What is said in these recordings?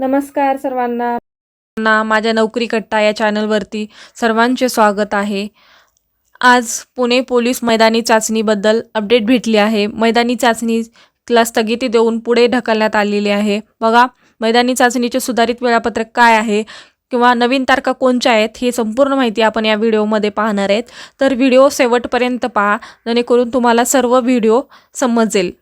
नमस्कार सर्वांना. ना माझ्या नोकरी कट्टा या चॅनलवरती सर्वांचे स्वागत आहे. आज पुणे पोलीस मैदानी चाचणीबद्दल अपडेट भेटली आहे. मैदानी चाचणीला स्थगिती देऊन पुढे ढकलण्यात आलेली आहे. बघा मैदानी चाचणीचे सुधारित वेळापत्रक काय आहे किंवा नवीन तारखा कोणत्या आहेत ही संपूर्ण माहिती आपण या व्हिडिओमध्ये पाहणार आहेत. तर व्हिडिओ शेवटपर्यंत पहा जेणेकरून तुम्हाला सर्व व्हिडिओ समजेल.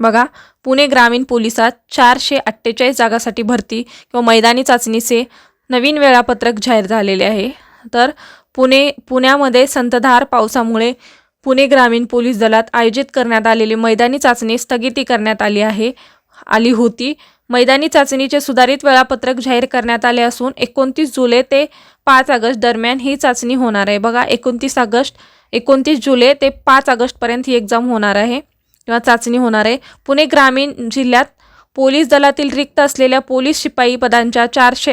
बघा पुणे ग्रामीण पोलिसात चारशे अठ्ठेचाळीस जागासाठी भरती किंवा मैदानी चाचणीचे नवीन वेळापत्रक जाहीर झालेले आहे. तर पुणे पुण्यामध्ये संतधार पावसामुळे पुणे ग्रामीण पोलीस दलात आयोजित करण्यात आलेली मैदानी चाचणी स्थगिती करण्यात आली आहे आली होती. मैदानी चाचणीचे सुधारित वेळापत्रक जाहीर करण्यात आले असून एकोणतीस जुलै ते पाच ऑगस्ट दरम्यान ही चाचणी होणार आहे. बघा एकोणतीस ऑगस्ट एकोणतीस जुलै ते पाच ऑगस्टपर्यंत ही एक्झाम होणार आहे. किंवा चाचणी होणार आहे. पुणे ग्रामीण जिल्ह्यात पोलीस दलातील रिक्त असलेल्या पोलीस शिपाई पदांच्या चारशे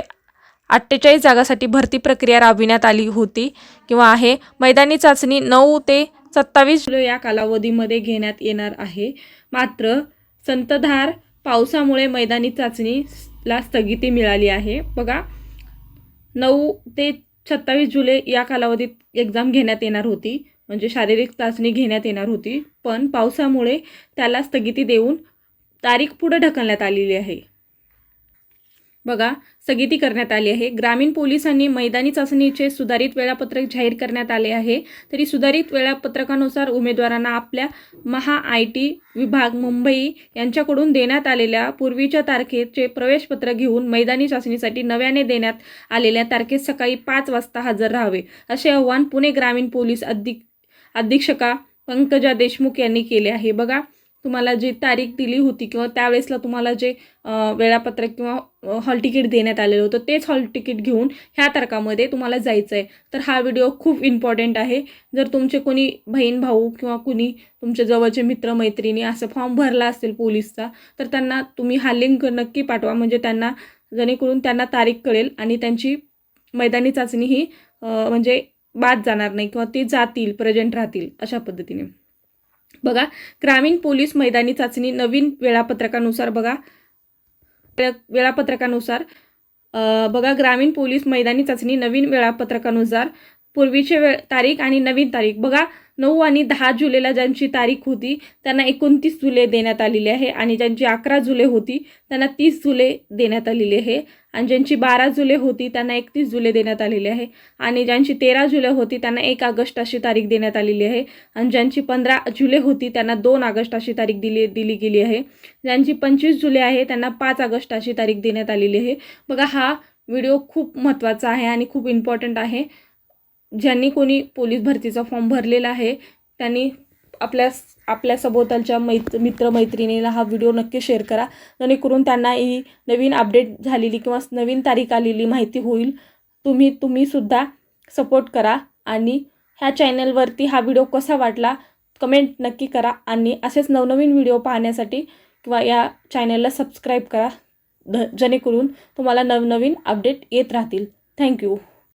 अठ्ठेचाळीस जागासाठी भरती प्रक्रिया राबविण्यात आली होती किंवा आहे. मैदानी चाचणी नऊ ते सत्तावीस जुलै या कालावधीमध्ये घेण्यात येणार आहे. मात्र संतधार पावसामुळे मैदानी चाचणीला स्थगिती मिळाली आहे. बघा नऊ ते सत्तावीस जुलै या कालावधीत एक्झाम घेण्यात येणार होती. म्हणजे शारीरिक चाचणी घेण्यात येणार होती पण पावसामुळे त्याला स्थगिती देऊन तारीख पुढे ढकलण्यात आलेली आहे. बघा स्थगिती करण्यात आली आहे. ग्रामीण पोलिसांनी मैदानी चाचणीचे सुधारित वेळापत्रक जाहीर करण्यात आले आहे. तरी सुधारित वेळापत्रकानुसार उमेदवारांना आपल्या महा आय टी विभाग मुंबई यांच्याकडून देण्यात आलेल्या पूर्वीच्या तारखेचे प्रवेशपत्र घेऊन मैदानी चाचणीसाठी नव्याने देण्यात आलेल्या तारखेत सकाळी पाच वाजता हजर राहावे असे आव्हान पुणे ग्रामीण पोलीस अधिक अधीक्षका पंकजा देशमुख यांनी केले आहे. बघा तुम्हाला जी तारीख दिली होती किंवा त्यावेळेसला तुम्हाला जे वेळापत्रक किंवा हॉल तिकीट देण्यात आलेलं होतं तेच हॉल तिकीट घेऊन ह्या तारखामध्ये तुम्हाला जायचं आहे तर हा व्हिडिओ खूप इम्पॉर्टंट आहे. जर तुमचे कोणी बहीण भाऊ किंवा कुणी तुमच्या जवळचे मित्रमैत्रिणी असं फॉर्म भरला असेल पोलीसचा तर त्यांना तुम्ही हा लिंक नक्की पाठवा. म्हणजे त्यांना जेणेकरून त्यांना तारीख कळेल आणि त्यांची मैदानी चाचणी ही म्हणजे बाद जाणार नाही किंवा ते जातील प्रेझेंट राहतील अशा पद्धतीने. बघा ग्रामीण पोलीस मैदानी चाचणी नवीन वेळापत्रकानुसार बघा. वेळापत्रकानुसार बघा ग्रामीण पोलीस मैदानी चाचणी नवीन वेळापत्रकानुसार पूर्वीचे वेळ तारीख आणि नवीन तारीख. बघा नऊ आणि दहा जुलैला ज्यांची तारीख होती त्यांना एकोणतीस जुलै देण्यात आलेली आहे. आणि ज्यांची अकरा जुलै होती त्यांना तीस जुलै देण्यात आलेली आहे. आणि ज्यांची बारा जुलै होती त्यांना एकतीस जुलै देण्यात आलेली आहे. आणि ज्यांची तेरा जुलै होती त्यांना एक ऑगस्ट अशी तारीख देण्यात आलेली आहे. आणि ज्यांची पंधरा जुलै होती त्यांना दोन ऑगस्ट अशी तारीख दिली दिली गेली आहे. ज्यांची पंचवीस जुलै आहे त्यांना पाच ऑगस्ट अशी तारीख देण्यात आलेली आहे. बघा हा व्हिडिओ खूप महत्त्वाचा आहे आणि खूप इम्पॉर्टंट आहे. ज्यांनी कोणी पोलीस भरतीचा फॉर्म भरलेला आहे त्यांनी आपल्या आपल्या सभोवतालच्या मैत मित्रमैत्रिणीला हा व्हिडिओ नक्की शेअर करा. जेणेकरून त्यांना ही नवीन अपडेट झालेली किंवा नवीन तारीख आलेली माहिती होईल. तुम्ही तुम्हीसुद्धा सपोर्ट करा आणि ह्या चॅनलवरती हा व्हिडिओ कसा वाटला कमेंट नक्की करा आणि असेच नवनवीन व्हिडिओ पाहण्यासाठी किंवा या चॅनलला सबस्क्राईब करा. ध जेणेकरून तुम्हाला नवनवीन अपडेट येत राहतील. थँक्यू